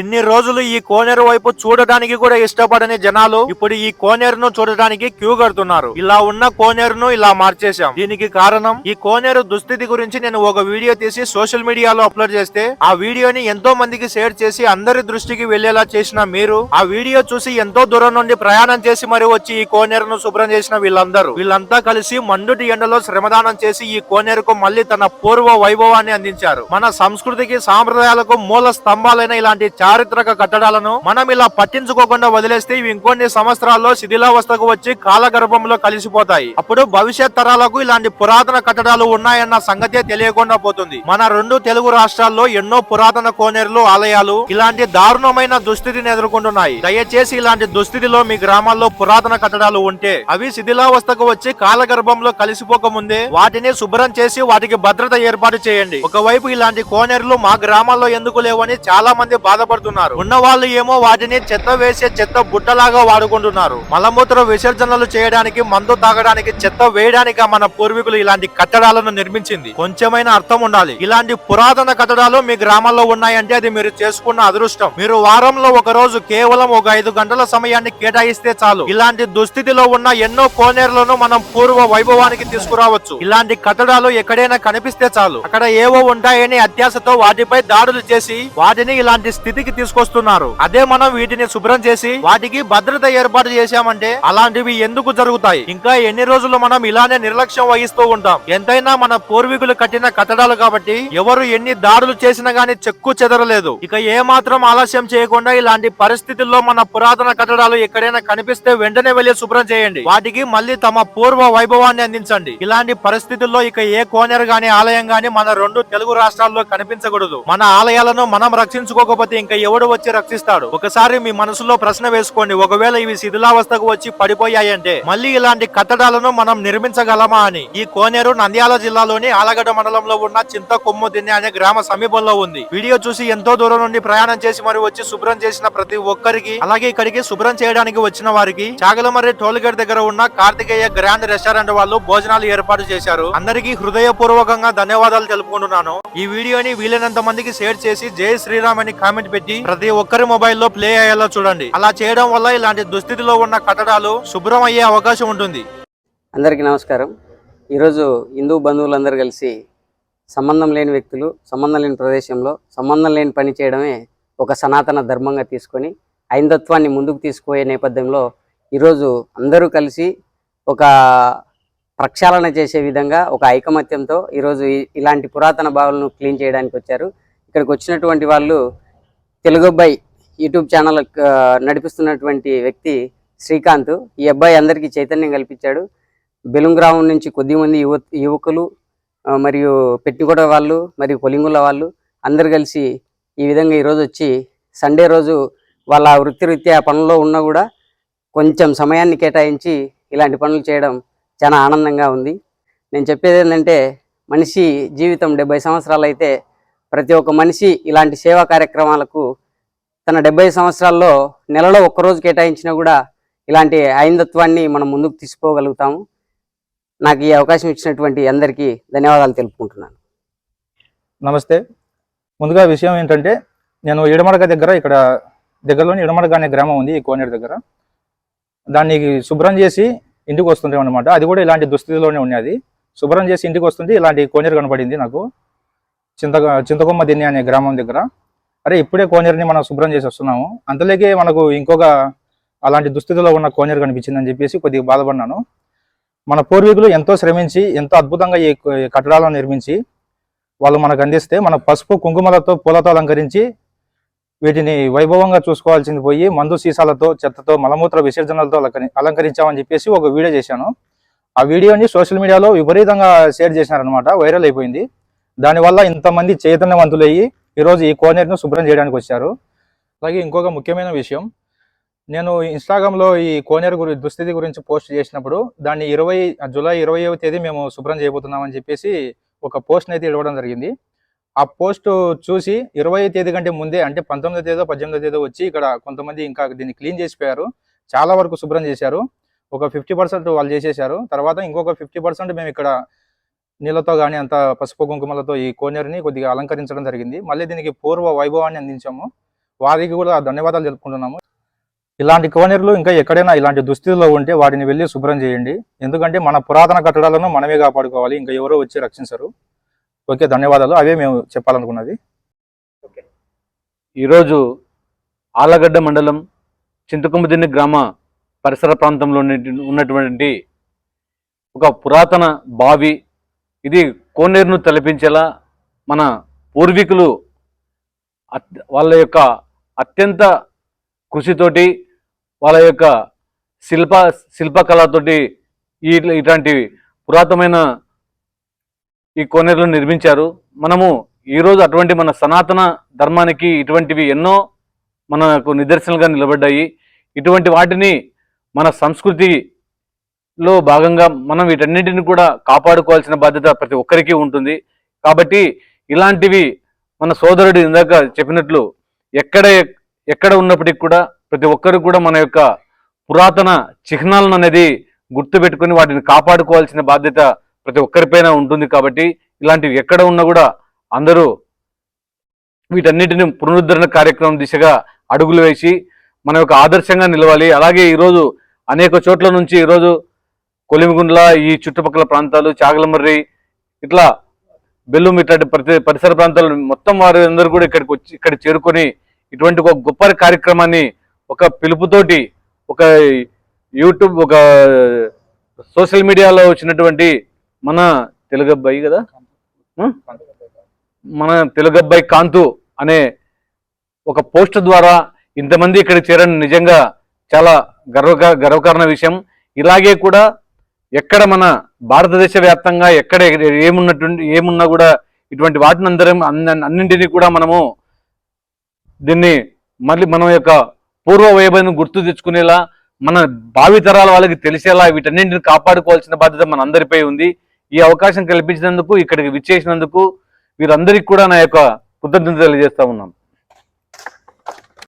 ఇన్ని రోజులు ఈ కోనేరు వైపు చూడడానికి కూడా ఇష్టపడని జనాలు ఇప్పుడు ఈ కోనేరును చూడడానికి క్యూ కడుతున్నారు. ఇలా ఉన్న కోనేరును ఇలా మార్చేశాం. దీనికి కారణం ఈ కోనేరు దుస్థితి గురించి నేను ఒక వీడియో తీసి సోషల్ మీడియాలో అప్లోడ్ చేస్తే ఆ వీడియోని ఎంతో మందికి షేర్ చేసి అందరి దృష్టికి వెళ్ళేలా చేసిన మీరు ఆ వీడియో చూసి ఎంతో దూరం నుండి ప్రయాణం చేసి మరి వచ్చి ఈ కోనేరును శుభ్రం చేసిన వీళ్ళందరూ. వీళ్ళంతా కలిసి మండుటి ఎండలో శ్రమదానం చేసి ఈ కోనేరుకు మళ్ళీ తన పూర్వ వైభవాన్ని అందించారు. మన సంస్కృతికి సాంప్రదాయాలకు మూల స్తంభాలైన ఇలాంటి చారిత్రక కట్టడాలను మనం ఇలా పట్టించుకోకుండా వదిలేస్తే ఇవి ఇంకొన్ని సంవత్సరాల్లో శిథిలావస్థకు వచ్చి కాలగర్భంలో కలిసిపోతాయి. అప్పుడు భవిష్యత్ తరాలకు ఇలాంటి పురాతన కట్టడాలు ఉన్నాయన్న సంగతే తెలియకుండా పోతుంది. మన రెండు తెలుగు రాష్ట్రాల్లో ఎన్నో పురాతన కోనేరులు ఆలయాలు ఇలాంటి దారుణమైన దుస్థితిని ఎదుర్కొంటున్నాయి. దయచేసి ఇలాంటి దుస్థితిలో మీ గ్రామాల్లో పురాతన కట్టడాలు ఉంటే అవి శిథిలావస్థకు వచ్చి కాలగర్భంలో కలిసిపోక ముందే వాటిని శుభ్రం చేసి వాటికి భద్రత ఏర్పాటు చేయండి. ఒకవైపు ఇలాంటి కోనేరులు మా గ్రామాల్లో ఎందుకు లేవని చాలా మంది బాధపడుతున్నారు. ఉన్న వాళ్ళు ఏమో వాటిని చెత్త వేసే చెత్త బుట్టలాగా వాడుకుంటున్నారు. మలమూత్ర విసర్జనలు చేయడానికి మందు తాగడానికి చెత్త వేయడానికి మన పూర్వీకులు ఇలాంటి కట్టడాలను నిర్మించింది. కొంచెమైనా అర్థం ఉండాలి. ఇలాంటి పురాతన కట్టడాలు మీ గ్రామాల్లో ఉన్నాయంటే అది మీరు చేసుకున్న అదృష్టం. మీరు వారంలో ఒక రోజు కేవలం ఒక ఐదు గంటల సమయాన్ని కేటాయిస్తే చాలు. ఇలాంటి దుస్థితిలో ఉన్న ఎన్నో కోనేరులను మనం పూర్వ వైభవానికి తీసుకురావచ్చు. ఇలాంటి కట్టడాలు ఎక్కడైనా కనిపిస్తే చాలు. అక్కడ ఏవో ఉంటాయని అత్యాశతో వాటిపై దాడులు చేసి వాటిని ఇలాంటి స్థితి స్థితికి తీసుకొస్తున్నారు. అదే మనం వీటిని శుభ్రం చేసి వాటికి భద్రత ఏర్పాటు చేశామంటే అలాంటివి ఎందుకు జరుగుతాయి? ఇంకా ఎన్ని రోజులు మనం ఇలానే నిర్లక్ష్యం వహిస్తూ ఉంటాం? ఎంతైనా మన పూర్వీకులు కట్టిన కట్టడాలు కాబట్టి ఎవరు ఎన్ని దాడులు చేసినా గానీ చెక్కు చెదరలేదు. ఇక ఏ మాత్రం ఆలస్యం చేయకుండా ఇలాంటి పరిస్థితుల్లో మన పురాతన కట్టడాలు ఎక్కడైనా కనిపిస్తే వెంటనే వెళ్ళి శుభ్రం చేయండి. వాటికి మళ్ళీ తమ పూర్వ వైభవాన్ని అందించండి. ఇలాంటి పరిస్థితుల్లో ఇక ఏ కోనేరు గాని ఆలయం గాని మన రెండు తెలుగు రాష్ట్రాల్లో కనిపించకూడదు. మన ఆలయాలను మనం రక్షించుకోకపోతే ఇంకా ఎవడు వచ్చి రక్షిస్తాడు? ఒకసారి మీ మనసులో ప్రశ్న వేసుకోండి. ఒకవేళ ఇవి శిథిలావస్థకు వచ్చి పడిపోయాయంటే మళ్ళీ ఇలాంటి కట్టడాలను మనం నిర్మించగలమా అని. ఈ కోనేరు నంద్యాల జిల్లాలోని ఆలగడ్డ మండలంలో ఉన్న చింత కొమ్ము దిన్నె అనే గ్రామ సమీపంలో ఉంది. వీడియో చూసి ఎంతో దూరం నుండి ప్రయాణం చేసి మరి వచ్చి శుభ్రం చేసిన ప్రతి ఒక్కరికి అలాగే ఇక్కడికి శుభ్రం చేయడానికి వచ్చిన వారికి చాగలమర్రి టోల్ గేట్ దగ్గర ఉన్న కార్తికేయ గ్రాండ్ రెస్టారెంట్ వాళ్ళు భోజనాలు ఏర్పాటు చేశారు. అందరికీ హృదయపూర్వకంగా ధన్యవాదాలు తెలుపుకుంటున్నాను. ఈ వీడియోని వీలైనంత మందికి షేర్ చేసి జై శ్రీరామ్ అని కామెంట్ పెట్టి ప్రతి ఒక్కరి మొబైల్లో ప్లే అయ్యేలా చూడండి. అలా చేయడం వల్ల ఇలాంటి దుస్థితిలో ఉన్న కట్టడాలు శుభ్రం అయ్యే అవకాశం ఉంటుంది. అందరికీ నమస్కారం. ఈరోజు హిందూ బంధువులందరూ కలిసి సంబంధం లేని వ్యక్తులు సంబంధం లేని ప్రదేశంలో సంబంధం లేని పని చేయడమే ఒక సనాతన ధర్మంగా తీసుకొని ఐందత్వాన్ని ముందుకు తీసుకుపోయే నేపథ్యంలో ఈరోజు అందరూ కలిసి ఒక ప్రక్షాళన చేసే విధంగా ఒక ఐకమత్యంతో ఈరోజు ఇలాంటి పురాతన భావాలను క్లీన్ చేయడానికి వచ్చారు. ఇక్కడికి వచ్చినటువంటి వాళ్ళు తెలుగు అబ్బాయి యూట్యూబ్ ఛానల్ నడిపిస్తున్నటువంటి వ్యక్తి శ్రీకాంత్. ఈ అబ్బాయి అందరికీ చైతన్యం కల్పించాడు. బెలుం గ్రామం నుంచి కొద్దిమంది యువ యువకులు మరియు పెట్టికోట వాళ్ళు మరియు కొలింగుల వాళ్ళు అందరు కలిసి ఈ విధంగా ఈరోజు వచ్చి సండే రోజు వాళ్ళ వృత్తిరీత్యా పనుల్లో ఉన్నా కూడా కొంచెం సమయాన్ని కేటాయించి ఇలాంటి పనులు చేయడం చాలా ఆనందంగా ఉంది. నేను చెప్పేది ఏంటంటే మనిషి జీవితం డెబ్బై సంవత్సరాలు అయితే ప్రతి ఒక్క మనిషి ఇలాంటి సేవా కార్యక్రమాలకు తన డెబ్బై సంవత్సరాల్లో నెలలో ఒక్కరోజు కేటాయించినా కూడా ఇలాంటి ఐందత్వాన్ని మనం ముందుకు తీసుకోగలుగుతాము. నాకు ఈ అవకాశం ఇచ్చినటువంటి అందరికీ ధన్యవాదాలు తెలుపుకుంటున్నాను. నమస్తే. ముందుగా విషయం ఏంటంటే నేను ఇడమడగ దగ్గర ఇక్కడ దగ్గరలోని ఇడమడగ అనే గ్రామం ఉంది ఈ కోనేరు దగ్గర. దాన్ని శుభ్రం చేసి ఇంటికి వస్తుంటాం అనమాట అది కూడా ఇలాంటి దుస్థితిలోనే ఉన్నది. శుభ్రం చేసి ఇంటికి వస్తుంది ఇలాంటి కోనేరు కనబడింది నాకు. చింత చింతకొమ్మ దిన్ని అనే గ్రామం దగ్గర. అరే ఇప్పుడే కోనేరుని మనం శుభ్రం చేసి వస్తున్నాము. అంతలోకే మనకు ఇంకొక అలాంటి దుస్థితిలో ఉన్న కోనేరు కనిపించిందని చెప్పేసి కొద్దిగా బాధపడినాను మన పూర్వీకులు ఎంతో శ్రమించి ఎంతో అద్భుతంగా ఈ కట్టడాలను నిర్మించి వాళ్ళు మనకు అందిస్తే మన పసుపు కుంకుమలతో పూలతో అలంకరించి వీటిని వైభవంగా చూసుకోవాల్సింది పోయి మందు సీసాలతో చెత్తతో మలమూత్ర విసర్జనలతో అలంకరించామని చెప్పేసి ఒక వీడియో చేశాను. ఆ వీడియోని సోషల్ మీడియాలో విపరీతంగా షేర్ చేశారనమాట వైరల్ అయిపోయింది. దానివల్ల ఇంతమంది చైతన్యవంతులయ్యి ఈరోజు ఈ కోనేరును శుభ్రం చేయడానికి వచ్చారు. అలాగే ఇంకొక ముఖ్యమైన విషయం నేను ఇన్స్టాగ్రామ్లో ఈ కోనేరు గురి దుస్థితి గురించి పోస్ట్ చేసినప్పుడు దాన్ని ఇరవై జూలై ఇరవైవ తేదీ మేము శుభ్రం చేయబోతున్నామని చెప్పేసి ఒక పోస్ట్ని అయితే ఇవ్వడం జరిగింది. ఆ పోస్ట్ చూసి ఇరవై తేదీ కంటే ముందే అంటే పంతొమ్మిదో తేదో పద్దెనిమిదో తేదో వచ్చి ఇక్కడ కొంతమంది ఇంకా దీన్ని క్లీన్ చేసిపోయారు చాలా వరకు శుభ్రం చేశారు. ఒక ఫిఫ్టీ పర్సెంట్ వాళ్ళు చేసేసారు తర్వాత ఇంకొక ఫిఫ్టీ పర్సెంట్ మేము ఇక్కడ నీళ్ళతో కానీ అంత పసుపు కుంకుమలతో ఈ కోనేరుని కొద్దిగా అలంకరించడం జరిగింది. మళ్ళీ దీనికి పూర్వ వైభవాన్ని అందించాము. వారికి కూడా ధన్యవాదాలు తెలుపుకుంటున్నాము. ఇలాంటి కోనేరులు ఇంకా ఎక్కడైనా ఇలాంటి దుస్థితిలో ఉంటే వాటిని వెళ్ళి శుభ్రం చేయండి. ఎందుకంటే మన పురాతన కట్టడాలను మనమే కాపాడుకోవాలి. ఇంకా ఎవరో వచ్చి రక్షించరు. ఓకే ధన్యవాదాలు. అవే మేము చెప్పాలనుకున్నది. ఈరోజు ఆలగడ్డ మండలం చింతకొమ్మదిన్ని గ్రామ పరిసర ప్రాంతంలో ఉన్నటువంటి ఒక పురాతన బావి ఇది కోనేరును తలపించేలా మన పూర్వీకులు వాళ్ళ యొక్క అత్యంత కృషితోటి వాళ్ళ యొక్క శిల్ప శిల్పకళతోటి ఈ ఇట్లాంటి పురాతనమైన ఈ కోనేరులను నిర్మించారు. మనము ఈరోజు అటువంటి మన సనాతన ధర్మానికి ఇటువంటివి ఎన్నో మనకు నిదర్శనలుగా నిలబడ్డాయి. ఇటువంటి వాటిని మన సంస్కృతి లో భాగంగా మనం వీటన్నిటిని కూడా కాపాడుకోవాల్సిన బాధ్యత ప్రతి ఒక్కరికి ఉంటుంది. కాబట్టి ఇలాంటివి మన సోదరుడు ఇందాక చెప్పినట్లు ఎక్కడ ఎక్కడ ఉన్నప్పటికీ కూడా ప్రతి ఒక్కరు కూడా మన యొక్క పురాతన చిహ్నాలను అనేది గుర్తుపెట్టుకుని వాటిని కాపాడుకోవాల్సిన బాధ్యత ప్రతి ఒక్కరిపైన ఉంటుంది కాబట్టి ఇలాంటివి ఎక్కడ ఉన్నా కూడా అందరూ వీటన్నిటిని పునరుద్ధరణ కార్యక్రమం దిశగా అడుగులు వేసి మన యొక్క ఆదర్శంగా నిలవాలి. అలాగే ఈరోజు అనేక చోట్ల నుంచి ఈరోజు కొలిమిగుండ్ల ఈ చుట్టుపక్కల ప్రాంతాలు చాగలమర్రి ఇట్లా బెల్లుం ఇట్లాంటి ప్రతి పరిసర ప్రాంతాలు మొత్తం వారు అందరూ కూడా ఇక్కడికి వచ్చి ఇక్కడ చేరుకొని ఇటువంటి ఒక గొప్ప కార్యక్రమాన్ని ఒక పిలుపుతోటి ఒక యూట్యూబ్ ఒక సోషల్ మీడియాలో వచ్చినటువంటి మన తెలుగు అబ్బాయి కదా మన తెలుగు అబ్బాయి కాంతు అనే ఒక పోస్ట్ ద్వారా ఇంతమంది ఇక్కడ చేరడం నిజంగా చాలా గర్వక గర్వకారణ విషయం. ఇలాగే కూడా ఎక్కడ మన భారతదేశ వ్యాప్తంగా ఎక్కడ ఏమున్నటువంటి ఏమున్నా కూడా ఇటువంటి వాటిని అందరం అన్ని- అన్నింటినీ కూడా మనము దీన్ని మళ్ళీ మన యొక్క పూర్వ వైభవం గుర్తు తెచ్చుకునేలా మన భావితరాల వాళ్ళకి తెలిసేలా వీటన్నింటిని కాపాడుకోవాల్సిన బాధ్యత మన అందరిపై ఉంది. ఈ అవకాశం కల్పించినందుకు ఇక్కడికి విచ్చేసినందుకు వీరందరికీ కూడా నా యొక్క కృతజ్ఞత తెలియజేస్తా ఉన్నాను